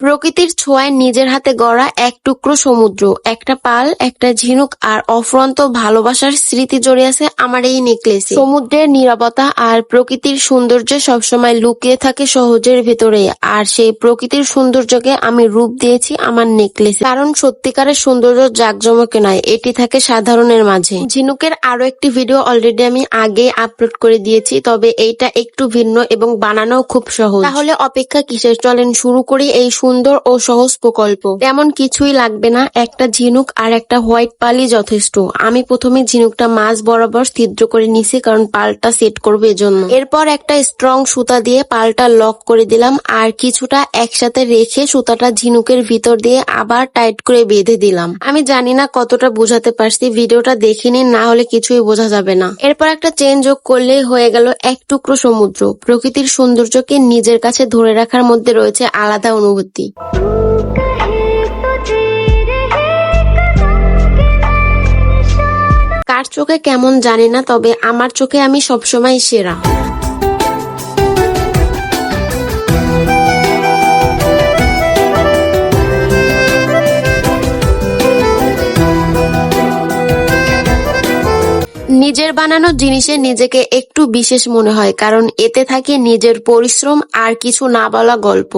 প্রকৃতির ছোঁয়ায় নিজের হাতে গড়া এক টুকরো সমুদ্র, একটা পাল, একটা ঝিনুক আর অফুরন্ত ভালোবাসার স্মৃতি জড়িয়ে আছে আমার এই নেকলেসে। সমুদ্রের নীরবতা আর প্রকৃতির সৌন্দর্য সবসময় লুকিয়ে থাকে সহজের ভেতরে আর সেই প্রকৃতির সৌন্দর্যকে আমি রূপ দিয়েছি আমার নেকলেসে। কারণ সত্যিকারের সৌন্দর্য জাকজমকে নয়, এটি থাকে সাধারণের মাঝে। ঝিনুকের আরও একটি ভিডিও অলরেডি আমি আগে আপলোড করে দিয়েছি, তবে এইটা একটু ভিন্ন এবং বানানো খুব সহজ। তাহলে অপেক্ষা কিসের? চলেন শুরু করি এই সুন্দর ও সহজ প্রকল্প। তেমন কিছুই লাগবে না, একটা ঝিনুক আর একটা হোয়াইট পালই যথেষ্ট। আমি প্রথমে ঝিনুকটা মাছ বরাবর ছিদ্র করে নিছি, কারণ পালটা সেট করবে এজন্য। এরপর একটা স্ট্রং সুতা দিয়ে পালটা লক করে দিলাম, আর কিছুটা একসাথে রেখে সুতাটা ঝিনুকের ভিতর দিয়ে আবার টাইট করে বেঁধে দিলাম। আমি জানি না কতটা বোঝাতে পারছি, ভিডিওটা দেখিনি না হলে কিছুই বোঝা যাবে না। এরপর একটা চেন যোগ করলেই হয়ে গেল এক টুকরো সমুদ্র। প্রকৃতির সৌন্দর্যকে নিজের কাছে ধরে রাখার মধ্যে রয়েছে আলাদা অনুভূতি কার চোখে কেমন জানি না, তবে আমার চোখে আমি সবসময় সেরা। নিজের বানানো জিনিসে নিজেকে একটু বিশেষ মনে হয়, কারণ এতে থাকে নিজের পরিশ্রম আর কিছু না বলা গল্প।